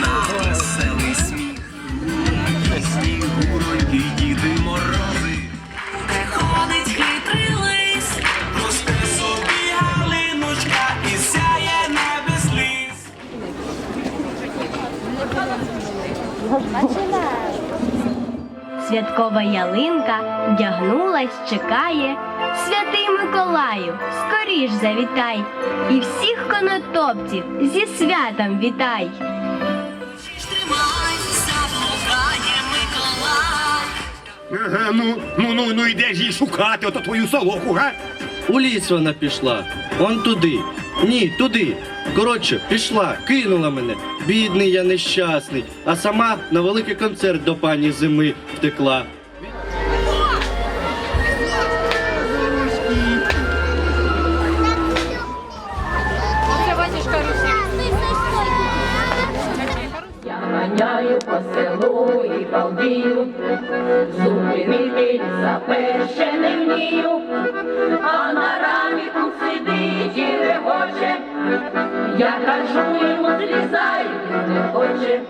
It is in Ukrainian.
На веселий сміх. Снігурки, діди морози. Ходить хитрий лис, пусти собі галиночка і сяє не без. Святкова ялинка вдягнулась, чекає. Святи Миколаю, скоріш завітай, і всіх конотопців зі святом вітай. Ага, ну, ну, ну, ну, і ж її шукати, ото твою солоку, га? У ліс вона пішла. Он туди. Ні, туди. Коротше, пішла, кинула мене. Бідний я нещасний. А сама на великий концерт до пані зими втекла. Ганяю по селу і балдію, зупинити заперше не вмію, а на рамі тут сидить і не хоче, я кажу йому злізай, не хоче,